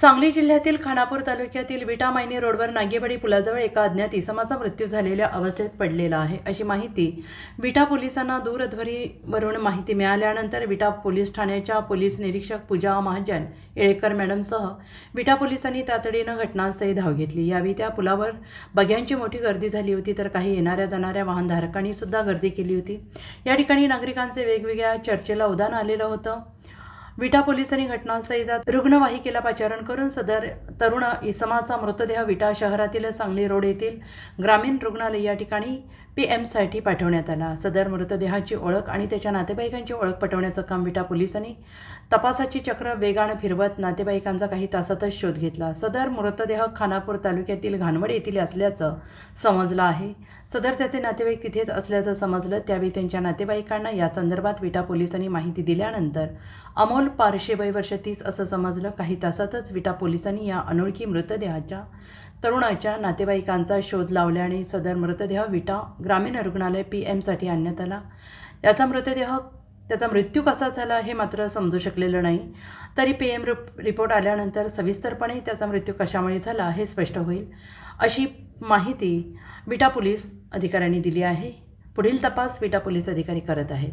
सांगली जिल्ह्यातील खानापूर तालुक्यातील विटा मायनी रोडवर नागेवाडी पुलाजवळ एका अज्ञात इसमाचा मृत्यू झालेल्या अवस्थेत पडलेला आहे. अशी माहिती विटा पोलिसांना दूरध्वनीवरून माहिती मिळाल्यानंतर विटा पोलीस ठाण्याच्या पोलीस निरीक्षक पूजा महाजन येळेकर मॅडमसह विटा पोलिसांनी तातडीनं घटनास्थळी धाव घेतली. यावेळी त्या पुलावर बग्यांची मोठी गर्दी झाली होती तर काही येणाऱ्या जाणाऱ्या वाहनधारकांनी सुद्धा गर्दी केली होती. या ठिकाणी नागरिकांचे वेगवेगळ्या चर्चेला उदाहरण आलेलं होतं. विटा पोलिसांनी घटनास्थळी जात रुग्णवाहिकेला पाचारण करून सदर तरुण इसमाचा मृतदेह विटा शहरातील सांगली रोड येथील ग्रामीण रुग्णालय या ठिकाणी पी एमसाठी पाठवण्यात आला. सदर मृतदेहाची ओळख आणि त्याच्या नातेवाईकांची ओळख पटवण्याचं काम विटा पोलिसांनी तपासाची चक्र वेगानं फिरवत नातेवाईकांचा काही तासातच शोध घेतला. सदर मृतदेह खानापूर तालुक्यातील घाणवड येथील असल्याचं समजलं आहे. सदर त्याचे नातेवाईक तिथेच असल्याचं समजलं त्यावेळी त्यांच्या नातेवाईकांना या संदर्भात विटा पोलिसांनी माहिती दिल्यानंतर अमोल पारशे वय वर्ष तीस असं समजलं काही तासातच विटा पोलिसांनी या अनोळखी मृतदेहाच्या तरुणाच्या नातेवाईकांचा शोध लावल्याने सदर मृतदेह विटा ग्रामीण रुग्णालय पी एमसाठी आणण्यात आला. याचा मृतदेह त्याचा मृत्यू कसा झाला हे मात्र समजू शकलेलं नाही. तरी पी एम रिपोर्ट आल्यानंतर सविस्तरपणे त्याचा मृत्यू कशामुळे झाला हे स्पष्ट होईल. अशी माहिती विटा पोलीस अधिकाऱ्यांनी दिली आहे. पुढील तपास विटा पोलीस अधिकारी करत आहेत.